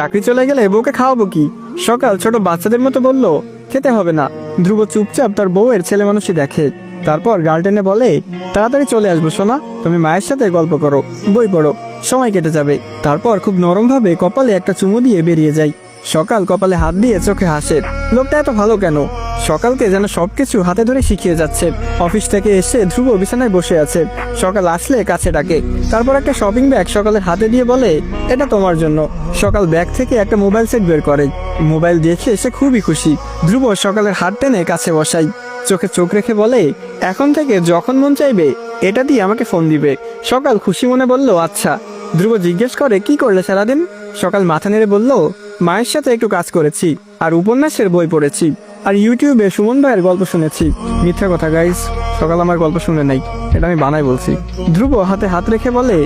চাকরি চলে গেলে বউকে খাওয়াবো কি? সকাল ছোট বাচ্চাদের মতো বলল, খেতে হবে না। ধ্রুব চুপচাপ তার বউয়ের ছেলে মানুষই দেখে। তারপর গার্ডেনে বলে, তাড়াতাড়ি চলে আসব, সোনা। তুমি মায়ের সাথে গল্প করো, বই পড়ো। সময় কেটে যাবে। তারপর খুব নরমভাবে কপালে একটা চুমু দিয়ে বেরিয়ে যায় সকাল কপালে হাত দিয়ে চোখে হাসে। লোকটা এত ভালো কেন? সকালকে যেন সবকিছু হাতে ধরে শিখিয়ে যাচ্ছে। অফিস থেকে এসে ধ্রুব বিছানায় বসে আছে। সকাল আসলে কাছে ডাকে। তারপর একটা শপিং ব্যাগ সকালের হাতে দিয়ে বলে, এটা তোমার জন্য। সকাল ব্যাগ থেকে একটা মোবাইল সেট বের করে। মোবাইল দেখে সে খুবই খুশি। ধ্রুব সকালের হাত টেনে কাছে বসাই চোখে চোখ রেখে বলে, এখন থেকে যখন মন চাইবে, এটা দিয়ে আমাকে ফোন দিবে। সকাল খুশি মনে বলল আচ্ছা। ধ্রুব জিজ্ঞেস করে, কি করলে সারাদিন? সকাল মাথা নেড়ে বলল মায়ের সাথে একটু কাজ করেছি, আর উপন্যাসের বই পড়েছি, আর ইউটিউবে সুমন ভাইয়ের গল্প শুনেছি। মিথ্যা কথা গাইস সকাল আমার গল্প শুনে নাই, এটা আমি বানাই বলছি। ধ্রুব হাতে হাত রেখে বলে,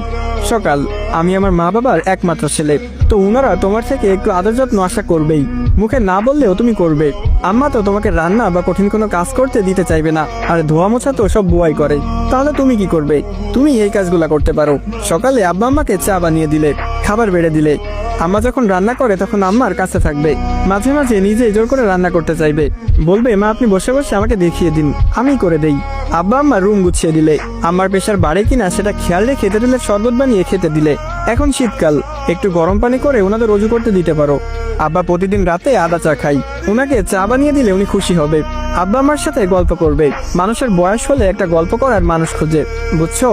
সকাল, আমি আমার মা বাবার একমাত্র ছেলে, তো উনারা তোমার থেকে একটু আদর যত্ন আশা করবেই। মুখে না বললেও তুমি করবে। আম্মা তো তোমাকে রান্না বা কঠিন কোনো কাজ করতে দিতে চাইবে না, আর ধোয়া মোছা তো সব বুয়াই করে। তাহলে তুমি কি করবে? তুমি এই কাজগুলা করতে পারো। সকালে আব্বা আম্মাকে চা বানিয়ে দিলে, খাবার বেড়ে দিলে। আম্মা যখন রান্না করে তখন আম্মার কাছে থাকবে। মাঝে মাঝে নিজে জোর করে রান্না করতে চাইবে। বলবে, মা, আপনি বসে বসে আমাকে দেখিয়ে দিন। আমি করে দেই। আব্বা আম্মা রুম গুছিয়ে দিলে। আম্মার প্রেশার বাড়ে কিনা সেটা খেয়াল রেখে তেঁতুলের শরবত বানিয়ে খেতে দিলে। এখন শীতকাল। একটু গরম পানি করে ওনাদের রজু করতে দিতে পারো। আব্বা প্রতিদিন রাতে আদা চা খাই। ওনাকে চা বানিয়ে দিলে উনি খুশি হবে। আব্বা আমার সাথে গল্প করবে। মানুষের বয়স হলে একটা গল্প করার মানুষ খোঁজে। বুঝছ?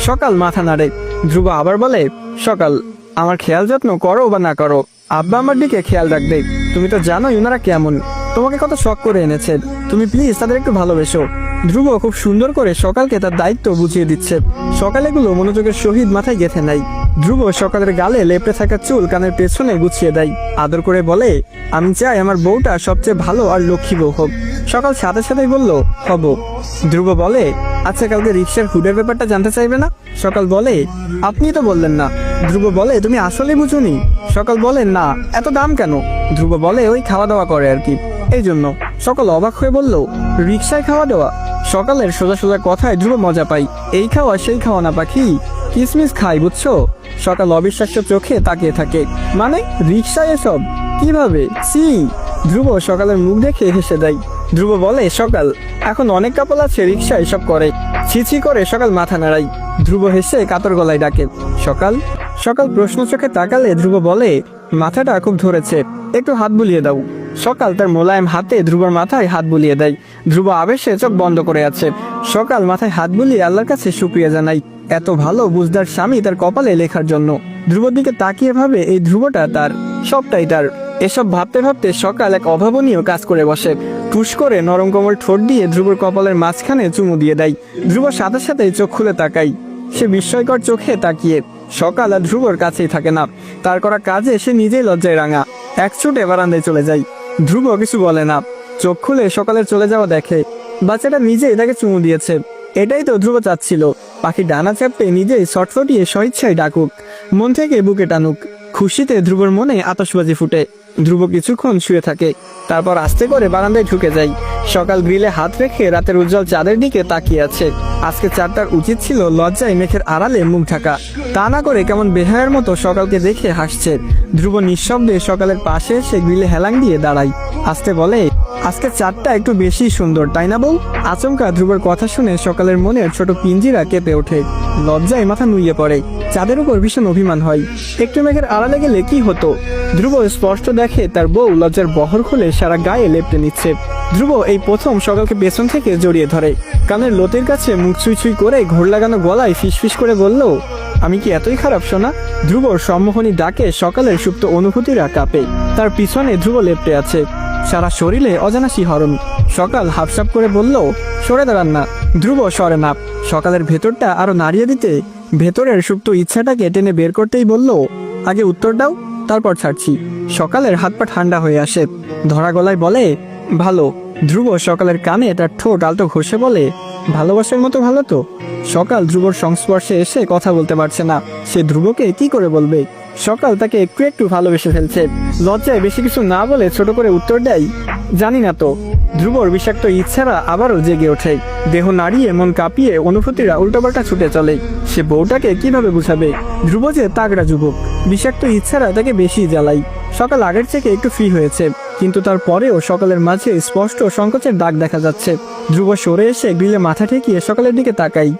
সকাল মাথা নাড়ে। ধ্রুব আবার বলে, সকাল। আমার খেয়াল যত্ন করো বা না করো, আব্বা আমার দিকে খেয়াল রাখবে। তুমি তো জানোই ওনারা কেমন। তোমাকে কত শখ করে এনেছে। তুমি প্লিজ তাদের একটু ভালোবেসো। ধ্রুব খুব সুন্দর করে সকালকে তার দায়িত্ব বুঝিয়ে দিচ্ছে। সকালেগুলো মনোযোগের শহীদ মাথায় গেথে নাই ধ্রুব সকালের গালে লেপটে থাকা চুল কানের পেছনে গুছিয়ে দেয়। আদর করে বলে, আমি চাই আমার বউটা সবচেয়ে ভালো আর লক্ষ্মী বউ হোক। সকাল সাথে সাথেই বলল, হব। ধ্রুব বলে আচ্ছা কালকে রিক্সার হুডের ব্যাপারটা জানতে চাইবে না? সকাল বলে, আপনি তো বললেন না। ধ্রুব বলে, তুমি আসলে বুঝুনি। সকাল বলে, না, এত দাম কেন? ধ্রুব বলে, ওই খাওয়া দাওয়া করে আর কি। এই জন্য, সকাল অবাক হয়ে বলল, রিক্সায় খাওয়া দাওয়া সকালের সোজা সোজা কথায় ধ্রুব মজা পাই। এই খাওয়া, সেই খাওয়া না পাখি। কিসমিস খাই, বুঝছ? সকাল অবিশ্বাস্য চোখে তাকিয়ে থাকে। মানে রিক্সায় এসব? কীভাবে? সি ধ্রুব সকালের মুখ দেখে হেসে দেয়। ধ্রুব বলে, সকাল। এখন অনেক কাপল আছে রিক্সা এসব করে। ছিছি করে সকাল মাথা নাড়াই। ধ্রুব হেসে কাতর গলায় ডাকে, সকাল? সকাল প্রশ্ন চোখে তাকালে ধ্রুব বলে, মাথাটা খুব ধরেছে, একটু হাত বুলিয়ে দাও। সকাল তার মোলায়েম হাতে ধ্রুবর মাথায় হাত বুলিয়ে দেয়। ধ্রুব আবেশে চোখ বন্ধ করে আছে। সকাল মাথায় হাত বুলিয়ে আল্লাহর কাছে শুক্রিয়া জানাই এত ভালো বুঝদার স্বামী তার কপালে লেখার জন্য। ধ্রুবর দিকে তাকিয়ে ভাবে, এই ধ্রুবটা তার, সবটাই তার। এসব ভাবতে ভাবতে সকাল এক অভাবনীয় কাজ করে বসে। টুস করে নরম কোমল ঠোঁট দিয়ে ধ্রুবর কপালের মাঝখানে চুমু দিয়ে দেয়। ধ্রুবর সাথে সাথে চোখ খুলে তাকাই সে বিস্ময়কর চোখে তাকিয়ে। সকাল আর ধ্রুবর কাছেই থাকে না। তার করা কাজে সে নিজেই লজ্জায় রাঙা। এক ছুটে বারান্দায় চলে যায়। ধ্রুব কিছু বলে না। চোখ খুলে সকালে চলে যাওয়া দেখে। বাচ্চাটা নিজেই তাকে চুমু দিয়েছে। এটাই তো ধ্রুব চাচ্ছিল। পাখি ডানা চাপতে নিজেই ছটফটিয়ে স্বইচ্ছায় ডাকুক। মন থেকে বুকে টানুক। খুশিতে ধ্রুবর মনে আতসবাজি ফুটে। ধ্রুব কিছুক্ষণ শুয়ে থাকে। তারপর আস্তে করে বারান্দায় ঢুকে যাই সকাল গ্রিলে হাত রেখে রাতের উজ্জ্বল চাঁদের দিকে তাকিয়ে আছে। আজকে চারটার উচিত ছিল লজ্জায় মেঘের আড়ালে মুখ ঢাকা। তা না করে কেমন বেহায়ের মতো সকালকে দেখে হাসছে। ধ্রুব নিঃশব্দে সকালের পাশে এসে গ্রিলে হেলাং দিয়ে দাঁড়াই আস্তে বলে আজকে চারটা একটু বেশি সুন্দর, তাই না বউ? আচমকা ধ্রুবের কথা শুনে সকালের মনে ছোট পিঞ্জিরা কেঁপে ওঠে। লজ্জায় মাথা নুইয়ে পড়ে। চাঁদের উপর ভীষণ অভিমান হয়। একটু মেঘের আড়ালে গেলে কি হতো? ধ্রুব স্পষ্ট দেখে তার বউ লজ্জার বহর খুলে সারা গায়ে লেপটে নিচ্ছে। ধ্রুব এই প্রথম সকালকে পেছন থেকে জড়িয়ে ধরে। কানের লোতের কাছে মুখ ছুঁই ছুঁই করে ঘোর লাগানো গলায় ফিসফিস করে বলল, আমি কি এতই খারাপ শোনা ধ্রুবর সম্মোহনী ডাকে সকালের সুপ্ত অনুভূতিরা কাঁপে। তার পিছনে ধ্রুব লেপটে আছে। সারা শরীরে অজানা শিহরণ। সকাল হাফসাপ করে বলল, সরে দাঁড়ান না, ধ্রুব সরে না। সকালের ভেতরটা আরও নাড়িয়ে দিতে ভেতরের সুপ্ত ইচ্ছাটাকে টেনে বের করতেই বলল, আগে উত্তর দাও, তারপর ছাড়ছি। সকালের হাত পা ঠান্ডা হয়ে আসে। ধরা গলায় বলে, ভালো। ধ্রুব সকালের কানে তার ঠোঁট আলতো ঘষে বলে, ভালোবাসার মতো ভালো তো? সকাল ধ্রুবর সংস্পর্শে এসে কথা বলতে পারছে না। সে ধ্রুবকে কি করে বলবে? সকাল তাকে একটু একটু ভালোবেসে ফেলছে। লজ্জায় বেশি কিছু না বলে ছোট করে উত্তর দেয়, জানি না তো। ধ্রুবর বিষাক্ত ইচ্ছারা আবারও জেগে ওঠে। দেহ নাড়িয়ে মন কাঁপিয়ে অনুভূতিরা উল্টোপাল্টা ছুটে চলে। সে বউটাকে কীভাবে বুঝাবে? ধ্রুব যে তাগড়া যুবক। বিষাক্ত ইচ্ছারা তাকে বেশি জ্বালাই সকাল আগের থেকে একটু ফ্রি হয়েছে, কিন্তু তারপরেও সকালের মাঝে স্পষ্ট সংকোচের দাগ দেখা যাচ্ছে। ধ্রুব সরে এসে গ্রিলে মাথা ঠেকিয়ে সকালের দিকে তাকাই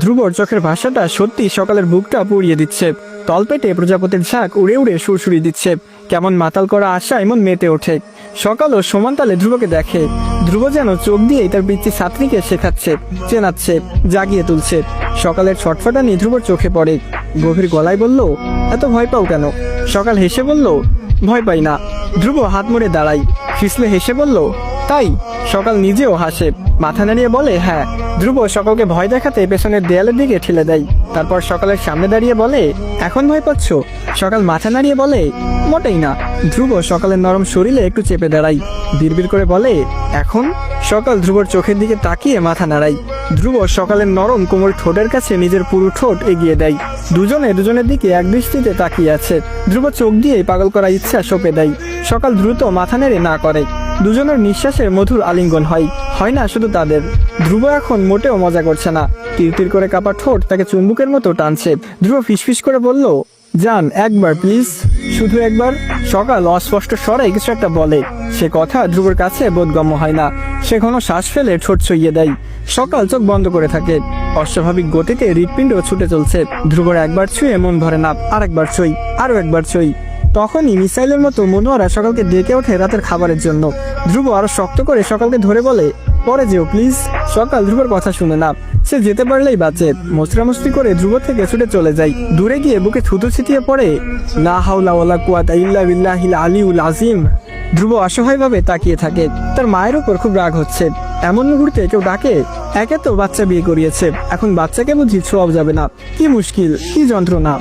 ধ্রুবর চোখের ভাষাটা সত্যি সকালের বুকটা পুড়িয়ে দিচ্ছে। তলপেটে প্রজাপতির ঝাঁক উড়ে উড়ে সুরসুরি দিচ্ছে। কেমন মাতাল করা আশা এমন মেতে ওঠে। সকালও সমান তালে ধ্রুবকে দেখে। ধ্রুব যেন চোখ দিয়েই তার বৃত্তি ছাত্রীকে শেখাচ্ছে, চেনাচ্ছে, জাগিয়ে তুলছে। সকালের ছটফটানি ধ্রুবর চোখে পড়ে। গভীর গলায় বলল, এত ভয় পাও কেন? সকাল হেসে বলল, ভয় পাই না। ধ্রুব হাত মুড়ে দাঁড়াই ফিসলে হেসে বলল তাই সকাল নিজেও হাসে। মাথা নাড়িয়ে বলে হ্যাঁ। ধ্রুব সকলকে ভয় দেখাতে পেছনের দেয়ালের দিকে ঠেলে দেয়। তারপর সকালের সামনে দাঁড়িয়ে বলে, এখন ভয় পাচ্ছ? সকাল মাথা নাড়িয়ে বলে, মোটেই না। ধ্রুব সকালের নরম শরীরে একটু চেপে দাঁড়াই বিড়বিড় করে বলে, এখন? সকাল ধ্রুবর চোখের দিকে তাকিয়ে মাথা নাড়াই ধ্রুব সকালের নরম কোমল ঠোঁটের কাছে নিজের পুরো ঠোঁট এগিয়ে দেয়। দুজনে দুজনের দিকে এক দৃষ্টিতে তাকিয়ে আছে। ধ্রুব চোখ দিয়ে পাগল করা ইচ্ছা সঁপে দেয়। সকাল দ্রুত মাথা নেড়ে না করে। দুজনের নিঃশ্বাসে মধুর আলিঙ্গন হয়। হয় না শুধু তাদের। ধ্রুব এখন মোটেও মজা করছে না। তিরতির করে কাপা ঠোঁট তাকে চুম্বুকের মতো টানছে। ধ্রুব ফিসফিস করে বলল যান একবার, প্লিজ। শুধু একবার। সকাল অস্পষ্ট স্বরে কিছু একটা বলে। সে কথা ধ্রুবর কাছে বোধগম্য হয় না। সে ঘন শ্বাস ফেলে ঠোঁট ছইয়ে দেয়। সকাল চোখ বন্ধ করে থাকে। অস্বাভাবিক গতিতে হৃৎপিণ্ড ছুটে চলছে। ধ্রুবর একবার ছুঁয়ে মন ভরে না। আরেকবার ছুঁই। আরও একবার ছুঁই। তখনই মিসাইলের মতো মনোয়ারা সকালকে ডেকে ওঠে রাতের খাবারের জন্য। ধ্রুব আরও শক্ত করে সকালকে ধরে বলে, পরে যেও প্লিজ সকাল ধ্রুবর কথা শুনে না। সে যেতে পারলেই বাঁচে। মশরামস্তি করে ধ্রুব থেকে ছুটে চলে যায়। দূরে গিয়ে বুকে থুতু ছিটিয়ে পড়ে না হাউলা ওলা কুয়াতা ইল্লা বিল্লাহিল আলিউল আজিম। ধ্রুব অসহায়ভাবে তাকিয়ে থাকে। তার মায়ের উপর খুব রাগ হচ্ছে। এমন মুহূর্তে কেউ ডাকে, একে তো বাচ্চা বিয়ে করিয়েছে। এখন বাচ্চাকে বুঝি ছোঁয়াও যাবে না। কি মুশকিল, কি যন্ত্রণা।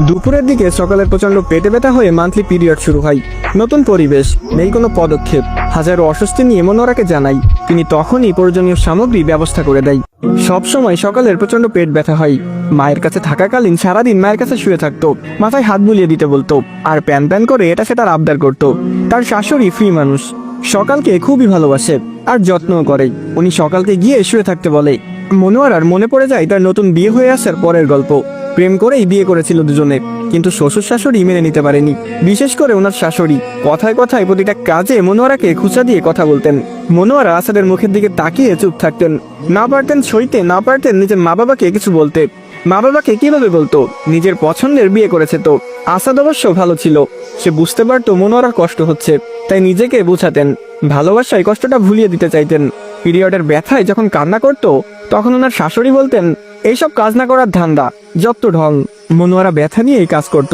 দুপুরের দিকে সকালের প্রচণ্ড পেটে ব্যথা হয়ে মান্থলি পিরিয়ড শুরু হয়। নতুন পরিবেশ, নেই কোনো পদক্ষেপ। হাজারো অস্বস্তি নিয়ে মনোরাকে জানাই, তিনি তখনই প্রয়োজনীয় সামগ্রী ব্যবস্থা করে দেয়। সবসময় সকালের প্রচণ্ড পেট ব্যথা হয়। মায়ের কাছে থাকাকালীন সারাদিন মায়ের কাছে শুয়ে থাকতো, মাথায় হাত বুলিয়ে দিতে বলতো, আর প্যান প্যান করে এটা সেটার আবদার করতো। তার শাশুড়ি ফ্রি মানুষ। সকালকে খুবই ভালোবাসে আর যত্নও করে। উনি সকালকে গিয়ে শুয়ে থাকতে বলে। মনোয়ারার মনে পড়ে যায় তার নতুন বিয়ে হয়ে আসার পরের গল্প। প্রেম করেই বিয়ে করেছিল দুজনে। কিন্তু শ্বশুর শাশুড়ি মেনে নিতে পারেনি। বিশেষ করে ওনার শাশুড়ি। কথায় কথায় প্রতিটা কাজে মনোয়ারাকে খুচা দিয়ে কথা বলতেন। মনোয়ারা আসাদের মুখের দিকে তাকিয়ে চুপ থাকতেন। না পারতেন সইতে, না পারতেন নিজের মা বাবাকে কিছু বলতে। মা বাবাকে কীভাবে বলতো? নিজের পছন্দের বিয়ে করেছে তো। আসাদ অবশ্য ভালো ছিল। সে বুঝতে পারতো মনোয়ারার কষ্ট হচ্ছে। তাই নিজেকে বুঝাতেন। ভালোবাসায় কষ্টটা ভুলিয়ে দিতে চাইতেন। পিরিয়ডের ব্যথায় যখন কান্না করতো, তখন ওনার শাশুড়ি বলতেন এইসব কাজ না করার ধান্দা, যত ঢং। মনোয়ারা ব্যথা নিয়ে এই কাজ করত।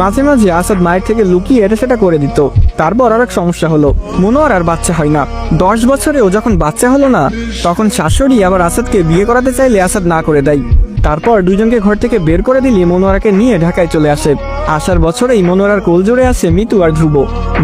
মাঝে মাঝে আসাদ মায়ের থেকে লুকিয়ে এটা সেটা করে দিত। তারপর আর এক সমস্যা হলো, মনোয়ার আর বাচ্চা হয় না। দশ বছরে ও যখন বাচ্চা হলো না, তখন শাশুড়ি আবার আসাদকে বিয়ে করাতে চাইলে আসাদ না করে দেয়। তারপর দুজনকে ঘর থেকে বের করে দিলে মনোয়ারাকে নিয়ে ঢাকায় চলে আসে। আসার বছরেই মনোয়ারার কোল জোরে আসে মিতু আর ধ্রুব।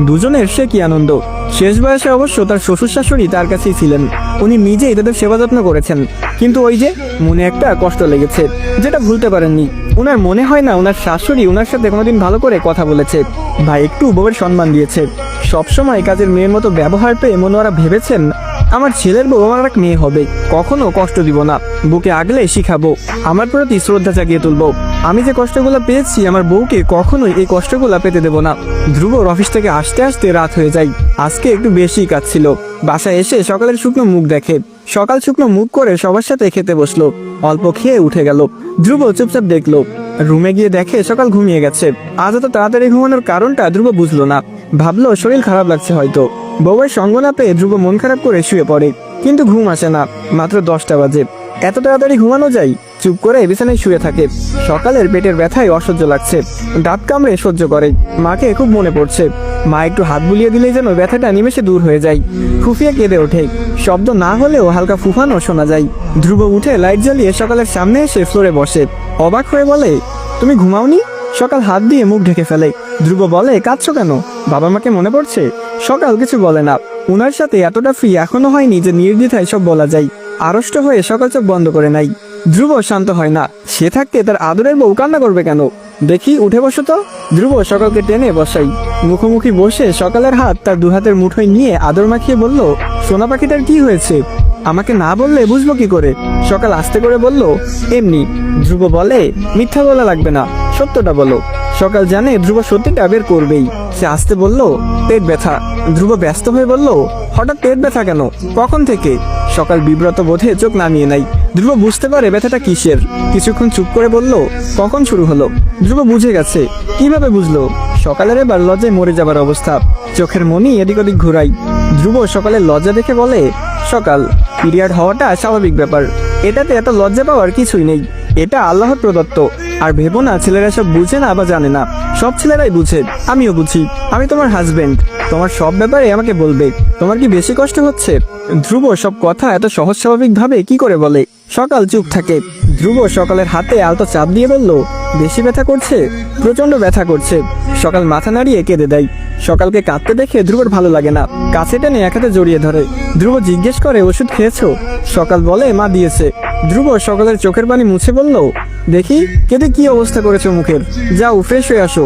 দুজনের সে কি আনন্দ? শেষ বয়সে অবশ্য তার শ্বশুর শাশুড়ি তার কাছেই ছিলেন। উনি নিজেই তাদের সেবা যত্ন করেছেন। কিন্তু ওই যে মনে একটা কষ্ট লেগেছে, যেটা ভুলতে পারেননি। ওনার মনে হয় না ওনার শাশুড়ি ওনার সাথে কোনোদিন ভালো করে কথা বলেছে। বা একটু বউয়ের সম্মান দিয়েছে। সবসময় কাজের মেয়ের মতো ব্যবহার পেয়ে মনোয়ারা ভেবেছেন, আমার ছেলের বউ আমার এক মেয়ে হবে, কখনো কষ্ট দিব না। বুকে আগলে শিখাবো, আমার প্রতি শ্রদ্ধা জাগিয়ে তুলবো। আমি যে কষ্টগুলো পেয়েছি, আমার বউকে কখনোই এই কষ্টগুলো পেতে দেব না। ধ্রুবর অফিস থেকে আসতে আসতে রাত হয়ে যায়। আজকে একটু বেশি কাজ ছিল। বাসায় এসে সকালের শুকনো মুখ দেখে। সকাল শুকনো মুখ করে সবার সাথে খেতে বসল। অল্প খেয়ে উঠে গেল। ধ্রুব চুপচাপ দেখল। রুমে গিয়ে দেখে সকাল ঘুমিয়ে গেছে। আজ এত তাড়াতাড়ি ঘুমানোর কারণটা ধ্রুব বুঝলো না। ভাবলো শরীর খারাপ লাগছে হয়তো। বউয়ের সঙ্গ না পেয়ে ধ্রুব মন খারাপ করে শুয়ে পড়ে, কিন্তু ঘুম আসে না, মাত্র দশটা বাজে। এত তাড়াতাড়ি ঘুমানো যায়? চুপ করে বিছানায় শুয়ে থাকে। সকালের পেটের ব্যথায় অসহ্য লাগছে। দাঁত কামড়ে সহ্য করে। মাকে খুব মনে পড়ছে। মা একটু হাত বুলিয়ে দিলেই যেন ব্যথাটা নিমেষে দূর হয়ে যায়। ফুফিয়ে কেঁদে ওঠে। শব্দ না হলেও হালকা ফুফানো শোনা যায়। ধ্রুব উঠে লাইট জ্বালিয়ে সকালের সামনে এসে ফ্লোরে বসে। অবাক হয়ে বলে, তুমি ঘুমাওনি? সকাল হাত দিয়ে মুখ ঢেকে ফেলে। ধ্রুব বলে, কাঁদছো কেন? বাবা মাকে মনে পড়ছে? সকাল কিছু বলে না। উনার সাথে এতটা ফ্রি এখনও হয়নি যে নির্দ্বিধায় সব বলা যায়। আড়ষ্ট হয়ে সকাল চোখ বন্ধ করে নাই ধ্রুব শান্ত হয় না। সে থাকতে তার আদরের বউ কান্না করবে কেন? দেখি, উঠে বসো তো। ধ্রুব সকালকে টেনে বসাই। মুখোমুখি বসে সকালের হাত তার দু হাতের মুঠোয় নিয়ে আদর মাখিয়ে বলল, সোনা পাখিটার কি হয়েছে? আমাকে না বললে বুঝব কি করে? সকাল আস্তে করে বলল, এমনি। ধ্রুব বলে, মিথ্যা বলা লাগবে না। সত্যটা বলো। সকাল জানে ধ্রুব সত্যিটা বের করবেই। সে আসতে বলল, পেট ব্যথা। ধ্রুব ব্যস্ত হয়ে বলল, হঠাৎ পেট ব্যথা কেন? কখন থেকে? সকাল বিব্রত বোধে চোখ নামিয়ে নাই ধ্রুব বুঝতে পারে ব্যথাটা কিসের। কিছুক্ষণ চুপ করে বলল, কখন শুরু হলো? ধ্রুব বুঝে গেছে। কীভাবে বুঝলো? সকালের এবার লজ্জায় মরে যাবার অবস্থা। চোখের মনি এদিক ওদিক ঘুরাই। ধ্রুব সকালের লজ্জা দেখে বলে, সকাল, পিরিয়ড হওয়াটা স্বাভাবিক ব্যাপার। এটাতে এত লজ্জা পাওয়ার কিছুই নেই। এটা আল্লাহর প্রদত্ত। আর ভেবো না, ছেলেরা সব বুঝে না বা জানে না। সব ছেলেরাই বুঝে, আমিও বুঝি। আমি তোমার হাজবেন্ড তোমার সব ব্যাপারে আমাকে বলবে। তোমার কি বেশি কষ্ট হচ্ছে? ধ্রুব, সব কথা এত সহজ স্বাভাবিক ভাবে কি করে বলে? সকাল চুপ থাকে। ধ্রুব সকালের হাতে আলতো চাপ দিয়ে বলল, বেশি ব্যথা করছে? প্রচণ্ড ব্যথা করছে। সকাল মাথা নাড়িয়ে কেঁদে দেয়। সকালকে কাঁদতে দেখে ধ্রুবর ভালো লাগে না। কাছে টেনে এক জড়িয়ে ধরে। ধ্রুব জিজ্ঞেস করে, ওষুধ খেয়েছো? সকাল বলে, মা দিয়েছে। ধ্রুব সকলের চোখের পানি মুছে বলল, দেখি কেঁদে কি অবস্থা করেছ মুখের? যাও ফ্রেশ হয়ে আসো।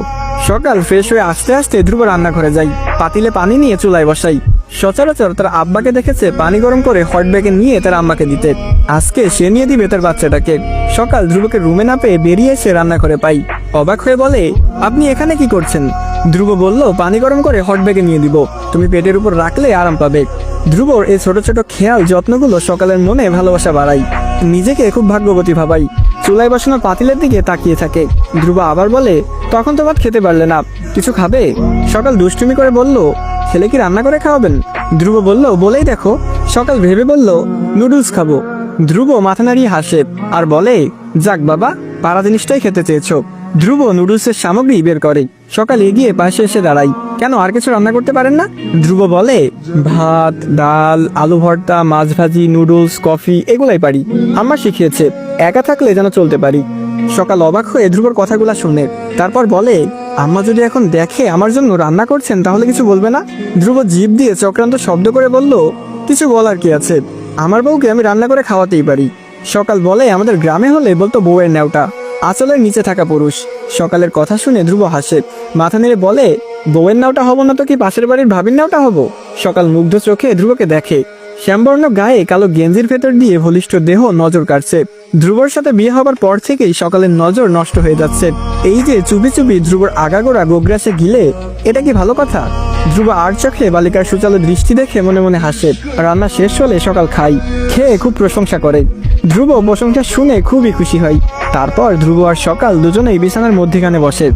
সকাল ফ্রেশ হয়ে আস্তে আস্তে ধ্রুব রান্না রান্নাঘরে যাই। পাতিলে পানি নিয়ে চুলায় বসাই। সচরাচর তার আব্বাকে দেখেছে পানি গরম করে হট ব্যাগে নিয়ে তার আম্মাকে দিতে। আজকে সে নিয়ে দিবে তার বাচ্চাটাকে। সকাল ধ্রুবকে রুমে না পেয়ে বেরিয়ে এসে রান্নাঘরে পাই। অবাক হয়ে বলে, আপনি এখানে কি করছেন? ধ্রুব বলল, পানি গরম করে হট ব্যাগে নিয়ে দিব। তুমি পেটের উপর রাখলে আরাম পাবে। ধ্রুবর এই ছোট ছোট খেয়াল যত্নগুলো সকালের মনে ভালোবাসা বাড়াই নিজেকে খুব ভাগ্যবতী ভাবাই। চুলায় বসানো পাতিলের দিকে তাকিয়ে থাকে। ধ্রুব আবার বলে, তখন তো ভাত খেতে পারলে না, কিছু খাবে? সকাল দুষ্টুমি করে বলল, ছেলে কি রান্না করে খাওয়াবেন? ধ্রুব বলল, বলেই দেখো। সকাল ভেবে বলল, নুডলস খাব। ধ্রুব মাথা নাড়িয়ে হাসে আর বলে, যাক বাবা, পাড়া জিনিসটাই খেতে চেয়েছো। ধ্রুব নুডলসের সামগ্রী বের করে। সকাল এগিয়ে পাশে এসে দাঁড়াই কেন আর কিছু রান্না করতে পারেন না? ধ্রুব বলে, ভাত, ডাল, আলু ভর্তা, মাছ ভাজি, নুডলস, কফি, এগুলাই পারি। আম্মা শিখিয়েছে, একা থাকলে যেন চলতে পারি। সকাল অবাক হয়ে ধ্রুবর কথাগুলা শুনে, তারপর বলে, আম্মা যদি এখন দেখে আমার জন্য রান্না করছেন, তাহলে কিছু বলবে না? ধ্রুব জিভ দিয়ে চক্রান্ত শব্দ করে বলল, কিছু বলার কি আছে? আমার বউকে আমি রান্না করে খাওয়াতেই পারি। সকাল বলে, আমাদের গ্রামে হলে বলতো বউয়ের নেওটা আঁচলের নিচে থাকা পুরুষ। সকালের কথা শুনে ধ্রুব হাসে, মাথা নেড়ে বলে বউয়ের নাওটা হব না তো কি পাশের বাড়ির ভাবির নাওটা হব? সকাল মুগ্ধ চোখে ধ্রুবকে দেখে। শ্যামবর্ণ গায়ে কালো গেঞ্জির ভেতর দিয়ে বলিষ্ঠ দেহ নজর কাটছে ধ্রুবর সাথে বিয়ে হবার পর থেকেই সকালের নজর নষ্ট হয়ে যাচ্ছে। এই যে চুপি চুপি ধ্রুবর আগাগোড়া গোগ্রাসে গিলে, এটা কি ভালো কথা? ধ্রুব আর চোখে বালিকার সুচালো দৃষ্টি দেখে মনে মনে হাসে। রান্না শেষ হলে সকাল খাই, খেয়ে খুব প্রশংসা করে। ধ্রুব প্রশংসা শুনে খুবই খুশি হয়। তারপর ধ্রুব আর সকাল দুজনেই বিছানার মধ্যেখানে বসে।